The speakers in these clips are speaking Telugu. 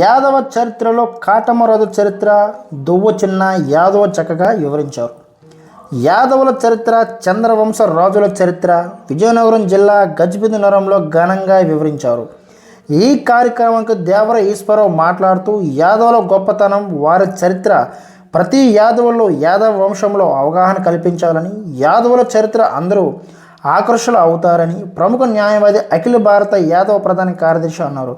యాదవ చరిత్రలో కాటమరాజు చరిత్ర దువ్వ చిన్న యాదవ చక్కగా వివరించారు. యాదవుల చరిత్ర చంద్రవంశ రాజుల చరిత్ర విజయనగరం జిల్లా గజబిందునగరంలో ఘనంగా వివరించారు. ఈ కార్యక్రమానికి దేవర ఈశ్వరరావు మాట్లాడుతూ యాదవుల గొప్పతనం వారి చరిత్ర ప్రతి యాదవుల్లో యాదవ వంశంలో అవగాహన కల్పించాలని యాదవుల చరిత్ర అందరూ ఆకర్షులు అవుతారని ప్రముఖ న్యాయవాది అఖిల భారత యాదవ ప్రధాన కార్యదర్శి అన్నారు.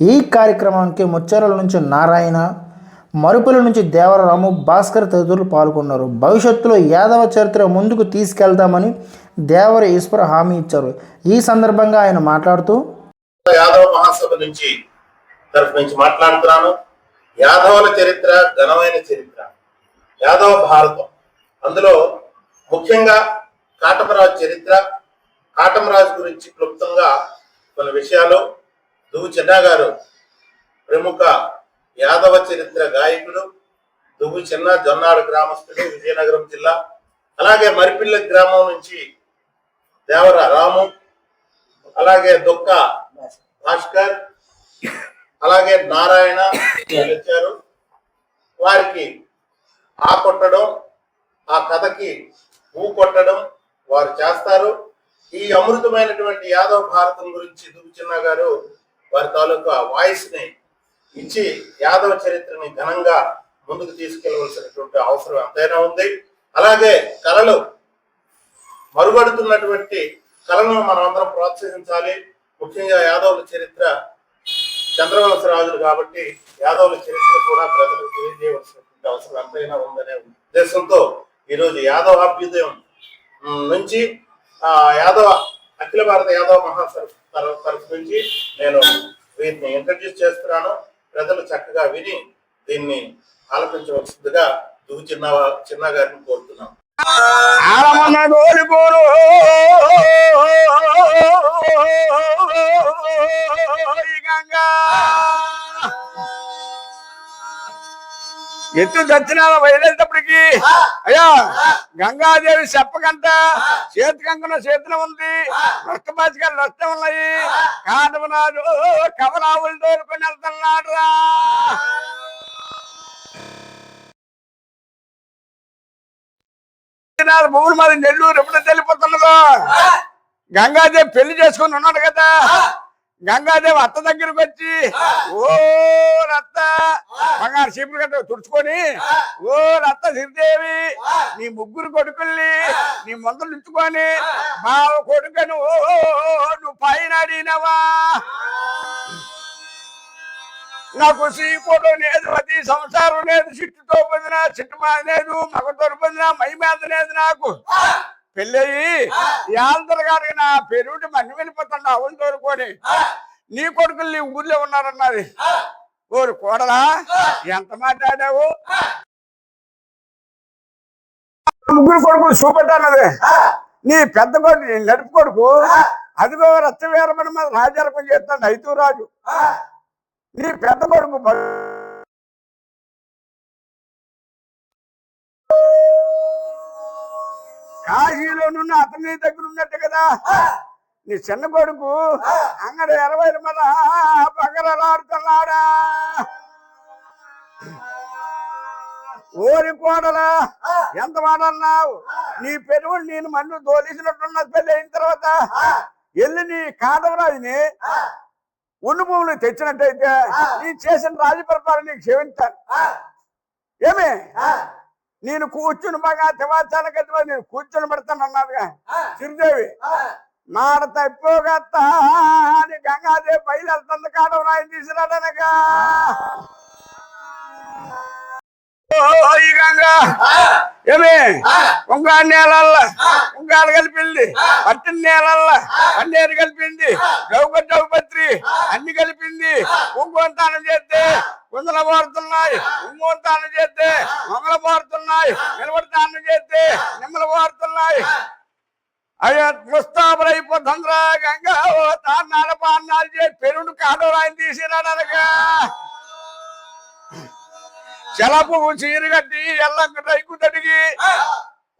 ఈ కార్యక్రమానికి ముచ్చెరల నుంచి నారాయణ మరుపుల నుంచి దేవరరాము భాస్కర్ తదితరులు పాల్గొన్నారు. భవిష్యత్తులో యాదవ చరిత్ర ముందుకు తీసుకెళ్తామని దేవర ఈశ్వర్ హామీ ఇచ్చారు. ఈ సందర్భంగా ఆయన మాట్లాడుతూ యాదవ మహాసభ నుంచి తరఫు నుంచి మాట్లాడుతున్నాను. యాదవుల చరిత్ర ఘనమైన చరిత్ర. యాదవ భారతం. అందులో ముఖ్యంగా కాటమరాజు చరిత్ర కాటమరాజు గురించి క్లుప్తంగా కొన్ని విషయాలు దువ్వు చిన్నా గారు ప్రముఖ యాదవ చరిత్ర గాయకుడు దువ్వు చిన్న జొన్నాడు గ్రామస్తుడు విజయనగరం జిల్లా అలాగే మరిపిల్ల గ్రామం నుంచి దేవర రాము అలాగే దొక్క భాస్కర్ అలాగే నారాయణ వచ్చారు. వారికి ఆ కొట్టడం ఆ కథకి ఊ కొట్టడం వారు చేస్తారు. ఈ అమృతమైనటువంటి యాదవ భారతం గురించి దుబ్బిచిన్న గారు వారి తాలూకా వాయిస్ని ఇచ్చి యాదవ చరిత్రని ఘనంగా ముందుకు తీసుకెళ్ళవలసినటువంటి అవసరం ఎంతైనా ఉంది. అలాగే కళలు మరుగడుతున్నటువంటి కళలను మనం అందరం ప్రోత్సహించాలి. ముఖ్యంగా యాదవుల చరిత్ర చంద్రవంశ రాజులు కాబట్టి యాదవుల చరిత్ర కూడా ప్రజలకు తెలియజేయవలసినటువంటి అవసరం ఎంతైనా ఉందనే ఉద్దేశంతో ఈరోజు యాదవ అభ్యుదయం నుంచి ఆ యాదవ అఖిల భారత యాదవ మహాసభ తరఫు నుంచి నేను వీటిని ఇంట్రడ్యూస్ చేస్తున్నాను. ప్రజలు చక్కగా విని దీన్ని ఆలపించవలసిందిగా దువ్వు చిన్న చిన్న గారిని కోరుతున్నాను. గంగా ఎత్తు దక్షిణాల బయలుదేరేటప్పటికి అయ్యా గంగాదేవి చెప్పకంట చేతి కంకణ చేతిలో ఉంది నష్టపాచిగా నష్టం ఉన్నాయి. కాటమనాడు కమలావులు తోలుకొని వెళ్తున్నాడు రా. భూములు మరి నెల్లూరు ఎప్పుడు వెళ్ళిపోతున్నదో గంగాదేవి పెళ్ళి చేసుకుని ఉన్నాడు కదా? గంగాదేవి అత్త దగ్గరకు వచ్చి ఓ రత్త బంగారు చీపురు గట్ట తుడుచుకొని ఓ రత్త శ్రీదేవి నీ ముగ్గురు కొడుకుల్ని నీ ముందలు ఉంచుకొని బావ కొడుకను ఓ నువ్వు పైన అడిగినవా? నాకు సీపోటు లేదు అది సంసారం లేదు చిట్టుతో పొందిన చిట్టు మాది లేదు మగతో పొందిన మై మీద లేదు నాకు. పెళ్ళయి. యాంతర గారికి నా పెరుగుటి మన్ని వెళ్ళిపోతాడు? అవును తోరుకొని నీ కొడుకులు నీ ఊర్లో ఉన్నారన్నది. ఓరు కోడలా ఎంత మాట్లాడావు? ముగ్గురు కొడుకులు చూపెట్టన్నది నీ పెద్ద కొడుకు నడుపు కొడుకు అదిగో రచ్చవీరమని మీద రాజారకం చేస్తాడు ఐతూ రాజు. నీ పెద్ద కొడుకు ఉన్న అతని దగ్గర ఉన్నట్టు కదా. నీ చిన్న కొడుకు అంగడి ఇరవై మన పగలలాడుతున్నాడా ఓరి కోడలా ఎంత మాటన్నావు నీ పెరువుడు నేను మన్ను దోలేసినట్టున్నది పెళ్ళి అయిన తర్వాత వెళ్ళి నీ కాదవరాజుని ఉండు భూములు తెచ్చినట్టయితే నేను చేసిన రాజపరిపాలన నీకు క్షమించాను ఏమే? నేను కూర్చుని బాగా తివాచాల గదిలో నేను కూర్చుని పెడతాను అన్నదిగా చిరుదేవి మాట తప్పోగత్త అని గంగాదేవి బయలు వెళ్తుంది కాడం రాయి తీసుకురాడనగా గంగా. ఉంగారు నేలల్ల ఉంగారు కలిపింది. పట్టిన నేలల్ల అన్నేరు కలిపింది. గౌక చౌపత్రి అన్ని కలిపింది. కుంకుమంతానం చేస్తే కుందల మారుతున్నాయి. కుంకుమంతానం చేస్తే మొగల మారుతున్నాయి. నిలబడతానం చేస్తే నిమ్మల మారుతున్నాయి. అయ్యా ముస్తాబులైపోతుందిరా గంగా ఓ తాన్నాల పాన్నాలు చేసి పెరుడు కాడోరాయని తీసిరాడనగా చెలపు చీరు కట్టి ఎల్లంకు రైకు తడిగి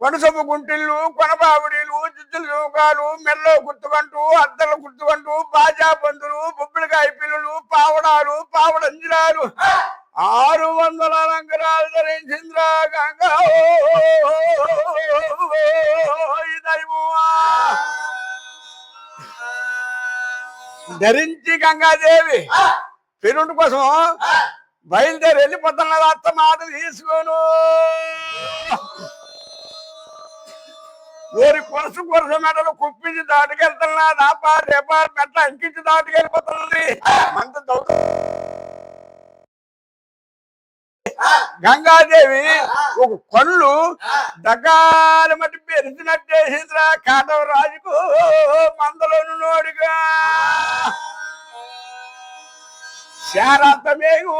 కొనసొమ్ము గుంటిళ్ళు కొనబావిడీలు ముత్తుల చౌకాలు మెల్లో గుర్తుకంటూ అద్దలు గుర్తుకంటూ బాజా పందులు బొబ్బిలికాయ పిల్లలు పావడాలు పావడంజరాలు. ఆరు వందల రంగరాలు ధరించింద్ర గంగా. ధరించి గంగాదేవి పెరుండు కోసం బయలుదేరి వెళ్ళిపోతున్న అత్త మాట తీసుకోను. ఊరి కొరస కొరస మెడలు కుప్పించి దాటుకెళ్తున్నా దాపా రేపా మెట్ల అంకించి దాటుకెళ్ళిపోతున్నది మంత గంగాదేవి ఒక కళ్ళు దగ్గర మట్టి పెరిచినట్టేసిందిరా కాటవ రాజుకు మందలోను నోడిగా. శారతమేగు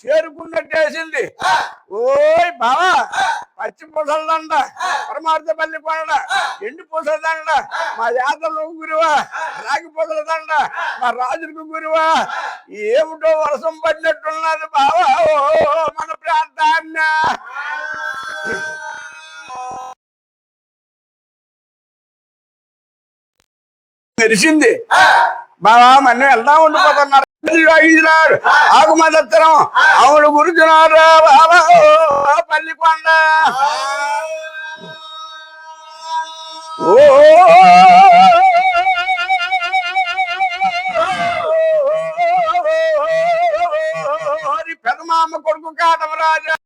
చేరుకున్నట్టేసింది ఓయ్ బావా పచ్చి పూసలదండ పరమార్థపల్లి కొండ ఎండి పూసలదండ మా యాదలు గురువా రాగి పూసలదండ మా రాజులకు గురువా ఏమిటో వర్షం పడినట్టున్నది బావా మన ప్రాంతాన్న. మెరిసింది బాబా మన వెళ్దా ఉండిపోతున్నారు ఐదునాడు ఆకు మదత్తరం అవును గురుచున్నారు బాబా పల్లి కొండ ఓ పెదమామ కొడుకు కాటం రాజా